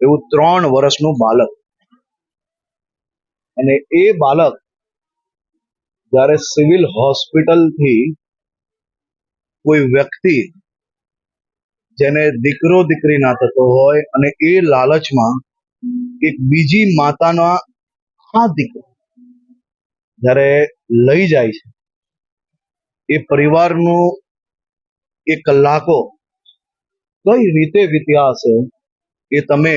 એવું ત્રણ વર્ષનું બાળક. અને એ બાળક જ્યારે સિવિલ હોસ્પિટલથી કોઈ વ્યક્તિ જેને દીકરો દીકરી ના થતો હોય અને એ લાલચમાં એક બીજી માતાના આ દીકરો જ્યારે લઈ જાય છે, એ પરિવારનું એ કલાકો કઈ રીતે વીત્યા હશે એ તમે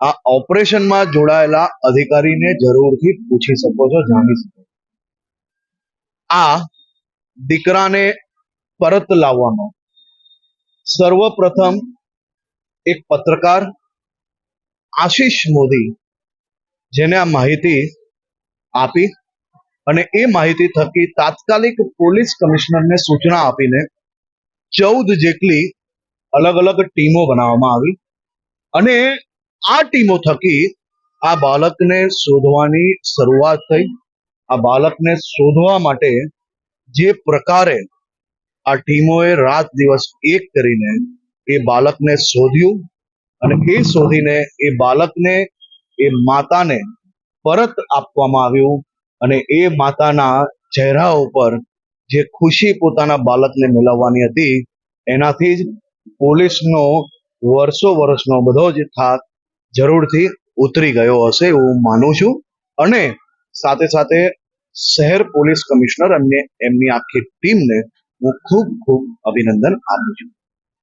આ ઓપરેશનમાં જોડાયેલા અધિકારીને જરૂરથી પૂછી શકો છો, જાણી શકો આ દીકરાને પરત લાવવાનો. સર્વપ્રથમ એક પત્રકાર આશીષ મોદી જેને આ માહિતી આપી અને એ માહિતી થકી તાત્કાલિક પોલીસ કમિશનરને સૂચના આપીને ચૌદ જેટલી અલગ અલગ ટીમો બનાવવામાં આવી. અને આ ટીમો થકી આ બાળકને શોધવાની શરૂઆત થઈ. આ બાળકને શોધવા માટે જે પ્રકારે આ ટીમોએ રાત દિવસ એક કરીને એ બાળકને શોધ્યું અને એ શોધીને એ બાળકને એ માતાને પરત આપવામાં આવ્યું અને એ માતાના ચહેરા ઉપર જે ખુશી પોતાના બાળકને મેળવવાની હતી, એનાથી જ પોલીસનો વર્ષો વર્ષનો બધો જ થાક જરૂરથી ઉતરી ગયો હશે એવું માનું છું. અને સાથે સાથે શહેર પોલીસ કમિશનર અને એમની આખી ટીમને હું ખૂબ ખૂબ અભિનંદન આપું છું.